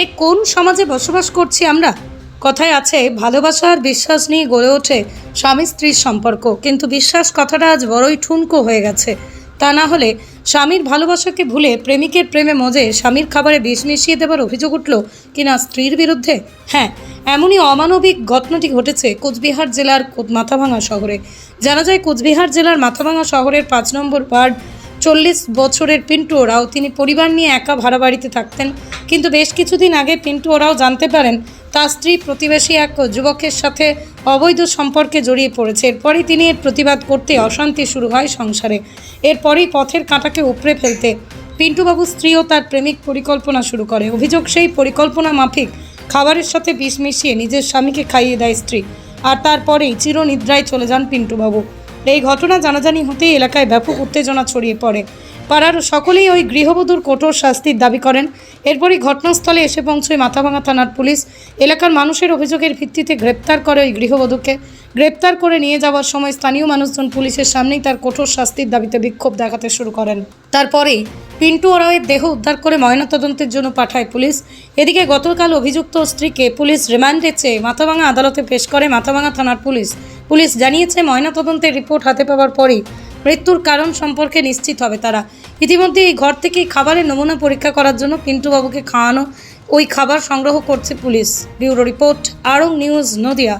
এ কোন সমাজে বসবাস করছি আমরা? কথায় আছে, ভালোবাসা আর বিশ্বাস নিয়ে গড়ে ওঠে স্বামী স্ত্রীর সম্পর্ক। কিন্তু বিশ্বাস কথাটা আজ বড়ই ঠুনকো হয়ে গেছে। তা না হলে স্বামীর ভালোবাসাকে ভুলে প্রেমিকের প্রেমে মজে স্বামীর খাবারে বিষ মিশিয়ে দেবার অভিযোগ উঠল কিনা স্ত্রীর বিরুদ্ধে? হ্যাঁ এমনই অমানবিক ঘটনাটি ঘটেছে কোচবিহার জেলার মাথাভাঙা শহরে। জানা যায়, কোচবিহার জেলার মাথাভাঙা শহরের পাঁচ নম্বর ওয়ার্ড চল্লিশ বছরের পিন্টু ওরাও। তিনি পরিবার নিয়ে একা ভাড়া বাড়িতে থাকতেন, কিন্তু বেশ কিছুদিন আগে পিন্টু ওরাও জানতে পারেন, তার স্ত্রী প্রতিবেশী এক যুবকের সাথে অবৈধ সম্পর্কে জড়িয়ে পড়েছে। এরপরই তিনি এর প্রতিবাদ করতে অশান্তি শুরু হয় সংসারে। এরপরই পথের কাঁটাকে উপড়ে ফেলতে পিন্টুবাবু স্ত্রীও তার প্রেমিক পরিকল্পনা শুরু করে। অভিযোগ সেই পরিকল্পনা মাফিক। খাবারের সাথে বিষ মিশিয়ে নিজের স্বামীকে খাইয়ে দেয় স্ত্রী। আর তারপরেই চিরনিদ্রায় চলে যান পিন্টুবাবু। এই ঘটনা জানাজানি হতেই এলাকায় ব্যাপক উত্তেজনা ছড়িয়ে পড়ে। পাড়ার সকলেই ওই গৃহবধূর কঠোর শাস্তির দাবি করেন। এরপরই ঘটনাস্থলে এসে পৌঁছয় মাথাভাঙা থানার পুলিশ। এলাকার মানুষের অভিযোগের ভিত্তিতে গ্রেপ্তার করে ওই গৃহবধূকে। গ্রেপ্তার করে নিয়ে যাওয়ার সময় স্থানীয় মানুষজন পুলিশের সামনেই তার কঠোর শাস্তির দাবিতে বিক্ষোভ দেখাতে শুরু করেন। তারপরেই পিন্টু ওরাওয়ের দেহ উদ্ধার করে ময়নাতদন্তের জন্য পাঠায় পুলিশ। এদিকে গতকাল অভিযুক্ত স্ত্রীকে পুলিশ রিমান্ডে চেয়ে মাথাভাঙা আদালতে পেশ করে মাথাভাঙা থানার পুলিশ। পুলিশ জানিয়েছে, ময়নাতদন্তের রিপোর্ট হাতে পাওয়ার পরেই মৃত্যুর কারণ সম্পর্কে নিশ্চিত হবে তারা। ইতিমধ্যে এই ঘর থেকেই খাবারের নমুনা পরীক্ষা করার জন্য পিন্টুবাবুকে খাওয়ানো, ওই খাবার সংগ্রহ করছে police. Bureau report Arong news, Nadia.